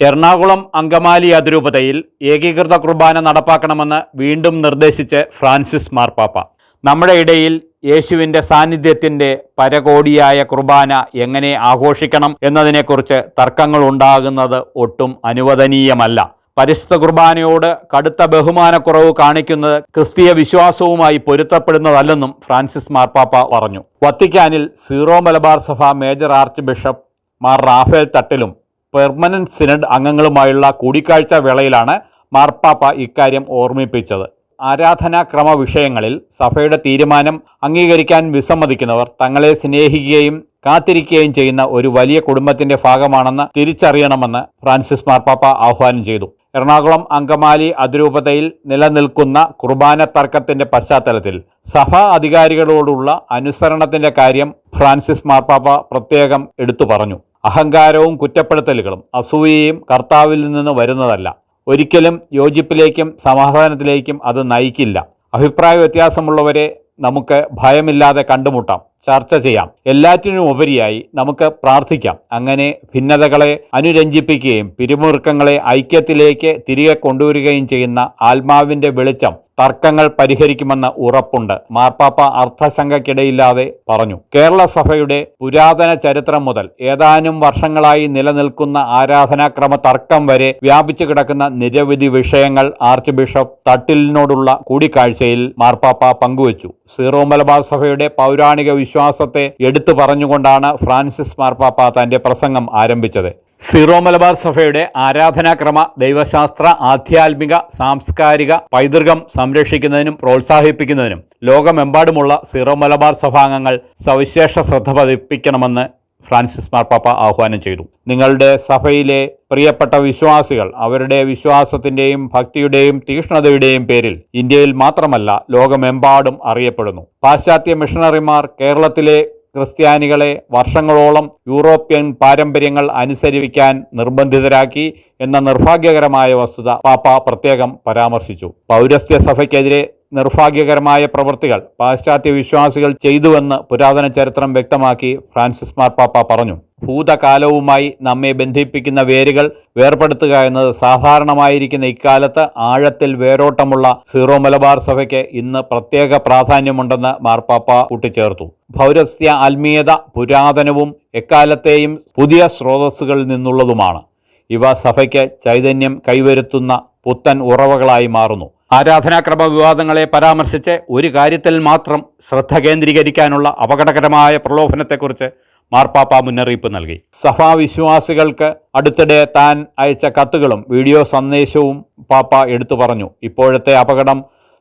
എറണാകുളം അങ്കമാലി അതിരൂപതയിൽ ഏകീകൃത കുർബാന നടപ്പാക്കണമെന്ന് വീണ്ടും നിർദ്ദേശിച്ച് ഫ്രാൻസിസ് മാർപ്പാപ്പ. നമ്മുടെ ഇടയിൽ യേശുവിന്റെ സാന്നിധ്യത്തിന്റെ പരകോടിയായ കുർബാന എങ്ങനെ ആഘോഷിക്കണം എന്നതിനെക്കുറിച്ച് തർക്കങ്ങൾ ഉണ്ടാകുന്നത് ഒട്ടും അനുവദനീയമല്ല. പരിശുദ്ധ കുർബാനയോട് കടുത്ത ബഹുമാനക്കുറവ് കാണിക്കുന്നത് ക്രിസ്തീയ വിശ്വാസവുമായി പൊരുത്തപ്പെടുന്നതല്ലെന്നും ഫ്രാൻസിസ് മാർപ്പാപ്പ പറഞ്ഞു. വത്തിക്കാനിൽ സീറോ മലബാർ സഭ major archbishop Mar Raphael തട്ടിലും പെർമനന്റ് സിനഡ് അംഗങ്ങളുമായുള്ള കൂടിക്കാഴ്ച വേളയിലാണ് മാർപ്പാപ്പ ഇക്കാര്യം ഓർമ്മിപ്പിച്ചത്. ആരാധനാക്രമ വിഷയങ്ങളിൽ സഭയുടെ തീരുമാനം അംഗീകരിക്കാൻ വിസമ്മതിക്കുന്നവർ തങ്ങളെ സ്നേഹിക്കുകയും കാത്തിരിക്കുകയും ചെയ്യുന്ന ഒരു വലിയ കുടുംബത്തിന്റെ ഭാഗമാണെന്ന് തിരിച്ചറിയണമെന്ന് ഫ്രാൻസിസ് മാർപ്പാപ്പ ആഹ്വാനം ചെയ്തു. എറണാകുളം അങ്കമാലി അതിരൂപതയിൽ നിലനിൽക്കുന്ന കുർബാന തർക്കത്തിന്റെ പശ്ചാത്തലത്തിൽ സഭാ അധികാരികളോടുള്ള അനുസരണത്തിന്റെ കാര്യം ഫ്രാൻസിസ് മാർപ്പാപ്പ പ്രത്യേകം എടുത്തു പറഞ്ഞു. അഹങ്കാരവും കുറ്റപ്പെടുത്തലുകളും അസൂയയും കർത്താവിൽ നിന്ന് വരുന്നതല്ല. ഒരിക്കലും യോജിപ്പിലേക്കും സമാധാനത്തിലേക്കും അത് നയിക്കില്ല. അഭിപ്രായ വ്യത്യാസമുള്ളവരെ നമുക്ക് ഭയമില്ലാതെ കണ്ടുമുട്ടാം. ചർച്ച ചെയ്യാം. എല്ലാറ്റിനും ഉപരിയായി നമുക്ക് പ്രാർത്ഥിക്കാം. അങ്ങനെ ഭിന്നതകളെ അനുരഞ്ജിപ്പിക്കുകയും പിരിമുറുക്കങ്ങളെ ഐക്യത്തിലേക്ക് തിരികെ കൊണ്ടുവരികയും ചെയ്യുന്ന ആത്മാവിന്റെ വെളിച്ചം തർക്കങ്ങൾ പരിഹരിക്കുമെന്ന് ഉറപ്പുണ്ട്. മാർപ്പാപ്പ അർത്ഥശങ്കയ്ക്കിടയില്ലാതെ പറഞ്ഞു. കേരള സഭയുടെ പുരാതന ചരിത്രം മുതൽ ഏതാനും വർഷങ്ങളായി നിലനിൽക്കുന്ന ആരാധനാക്രമ തർക്കം വരെ വ്യാപിച്ചു കിടക്കുന്ന നിരവധി വിഷയങ്ങൾ ആർച്ച് ബിഷപ്പ് തട്ടിലിനോടുള്ള കൂടിക്കാഴ്ചയിൽ മാർപ്പാപ്പ പങ്കുവച്ചു. സീറോ മലബാർ സഭയുടെ പൗരാണിക വിശ്വാസത്തെ എടുത്തു പറഞ്ഞുകൊണ്ടാണ് ഫ്രാൻസിസ് മാർപ്പാപ്പ തന്റെ പ്രസംഗം ആരംഭിച്ചത്. സീറോ മലബാർ സഭയുടെ ആരാധനാക്രമ ദൈവശാസ്ത്ര ആധ്യാത്മിക സാംസ്കാരിക പൈതൃകം സംരക്ഷിക്കുന്നതിനും പ്രോത്സാഹിപ്പിക്കുന്നതിനും ലോകമെമ്പാടുമുള്ള സീറോ മലബാർ സഭാംഗങ്ങൾ സവിശേഷ ശ്രദ്ധ പതിപ്പിക്കണമെന്ന് ഫ്രാൻസിസ് മാർപ്പാപ്പ ആഹ്വാനം ചെയ്തു. നിങ്ങളുടെ സഭയിലെ പ്രിയപ്പെട്ട വിശ്വാസികൾ അവരുടെ വിശ്വാസത്തിന്റെയും ഭക്തിയുടെയും തീക്ഷ്ണതയുടെയും പേരിൽ ഇന്ത്യയിൽ മാത്രമല്ല ലോകമെമ്പാടും അറിയപ്പെടുന്നു. പാശ്ചാത്യ മിഷണറിമാർ കേരളത്തിലെ ക്രിസ്ത്യാനികളെ വർഷങ്ങളോളം യൂറോപ്യൻ പാരമ്പര്യങ്ങൾ അനുസരിക്കാൻ നിർബന്ധിതരാക്കി എന്ന നിർഭാഗ്യകരമായ വസ്തുത പാപ്പ പ്രത്യേകം പരാമർശിച്ചു. പൗരസ്ത്യ സഭയ്ക്കെതിരെ നിർഭാഗ്യകരമായ പ്രവൃത്തികൾ പാശ്ചാത്യ വിശ്വാസികൾ ചെയ്തുവെന്ന് പുരാതന ചരിത്രം വ്യക്തമാക്കി ഫ്രാൻസിസ് മാർപ്പാപ്പ പറഞ്ഞു. ഭൂതകാലവുമായി നമ്മെ ബന്ധിപ്പിക്കുന്ന വേരുകൾ വേർപെടുത്തുക എന്നത് സാധാരണമായിരിക്കുന്ന ഇക്കാലത്ത് ആഴത്തിൽ വേരോട്ടമുള്ള സീറോ മലബാർ സഭയ്ക്ക് ഇന്ന് പ്രത്യേക പ്രാധാന്യമുണ്ടെന്ന് മാർപ്പാപ്പ കൂട്ടിച്ചേർത്തു. ഭൗരസ്യ ആത്മീയത പുരാതനവും എക്കാലത്തെയും പുതിയ സ്രോതസ്സുകളിൽ നിന്നുള്ളതുമാണ്. ഇവ സഭയ്ക്ക് ചൈതന്യം കൈവരുത്തുന്ന പുത്തൻ ഉറവകളായി മാറുന്നു. ആരാധനാക്രമ വിവാദങ്ങളെ പരാമർശിച്ച് ഒരു കാര്യത്തിൽ മാത്രം ശ്രദ്ധ കേന്ദ്രീകരിക്കാനുള്ള അപകടകരമായ പ്രലോഭനത്തെക്കുറിച്ച് മാർപ്പാപ്പ മുന്നറിയിപ്പ് നൽകി. സഭാവിശ്വാസികൾക്ക് അടുത്തിടെ താൻ അയച്ച കത്തുകളും വീഡിയോ സന്ദേശവും പാപ്പ എടുത്തു പറഞ്ഞു. ഇപ്പോഴത്തെ അപകടം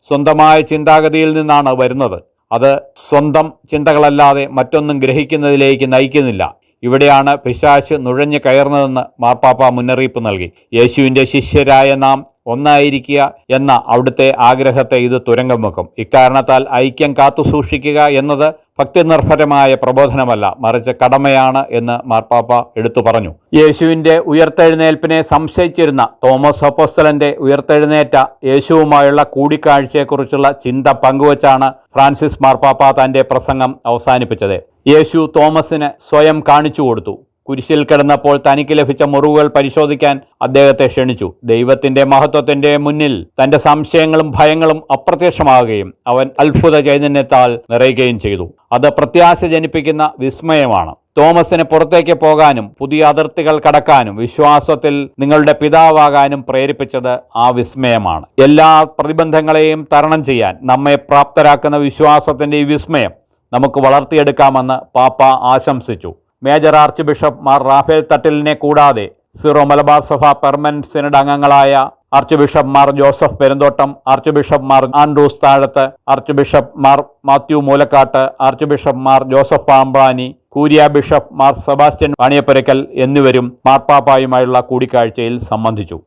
സ്വന്തമായ ചിന്താഗതിയിൽ നിന്നാണ് വരുന്നത്. അത് സ്വന്തം ചിന്തകളല്ലാതെ മറ്റൊന്നും ഗ്രഹിക്കുന്നതിലേക്ക് നയിക്കുന്നില്ല. ഇവിടെയാണ് പിശാശ് നുഴഞ്ഞു കയറുന്നതെന്ന് മാർപ്പാപ്പ മുന്നറിയിപ്പ് നൽകി. യേശുവിന്റെ ശിഷ്യരായ നാം ഒന്നായിരിക്കുക എന്ന അവിടുത്തെ ആഗ്രഹത്തെ ഇത് തുരങ്കം വെക്കും. ഇക്കാരണത്താൽ ഐക്യം കാത്തു സൂക്ഷിക്കുക എന്നത് ഭക്തിനിർഭരമായ പ്രബോധനമല്ല മറിച്ച് കടമയാണ് എന്ന് മാർപ്പാപ്പ എടുത്തു പറഞ്ഞു. യേശുവിന്റെ ഉയർത്തെഴുന്നേൽപ്പിനെ സംശയിച്ചിരുന്ന തോമസ് അപ്പോസ്തലന്റെ ഉയർത്തെഴുന്നേറ്റ യേശുവുമായുള്ള കൂടിക്കാഴ്ചയെക്കുറിച്ചുള്ള ചിന്ത പങ്കുവച്ചാണ് ഫ്രാൻസിസ് മാർപ്പാപ്പ തന്റെ പ്രസംഗം അവസാനിപ്പിച്ചത്. യേശു തോമസിന് സ്വയം കാണിച്ചു കൊടുത്തു. കുരിശിൽ കിടന്നപ്പോൾ തനിക്ക് ലഭിച്ച മുറിവുകൾ പരിശോധിക്കാൻ അദ്ദേഹത്തെ ക്ഷണിച്ചു. ദൈവത്തിന്റെ മഹത്വത്തിന്റെ മുന്നിൽ തന്റെ സംശയങ്ങളും ഭയങ്ങളും അപ്രത്യക്ഷമാകുകയും അവൻ അത്ഭുത ചൈതന്യത്താൽ നിറയുകയും ചെയ്തു. അത് പ്രത്യാശ ജനിപ്പിക്കുന്ന വിസ്മയമാണ്. തോമസിന് പുറത്തേക്ക് പോകാനും പുതിയ അതിർത്തികൾ കടക്കാനും വിശ്വാസത്തിൽ നിങ്ങളുടെ പിതാവാകാനും പ്രേരിപ്പിച്ചത് ആ വിസ്മയമാണ്. എല്ലാ പ്രതിബന്ധങ്ങളെയും തരണം ചെയ്യാൻ നമ്മെ പ്രാപ്തരാക്കുന്ന വിശ്വാസത്തിന്റെ ഈ വിസ്മയം നമുക്ക് വളർത്തിയെടുക്കാമെന്ന് പാപ്പ ആശംസിച്ചു. Major archbishop Mar Raphael തട്ടിലിനെ കൂടാതെ സിറോ മലബാർ സഭ പെർമനന്റ് സിനഡ് അംഗങ്ങളായ archbishop Mar Joseph Perumthottam archbishop Mar Andrews Thazhath archbishop Mar Mathew Moolakkattu archbishop Mar Joseph Pampani curia bishop Mar Sebastian Vaniyapurakkal എന്നിവരും മാർപ്പാപ്പായുമായുള്ള കൂടിക്കാഴ്ചയിൽ സംബന്ധിച്ചു.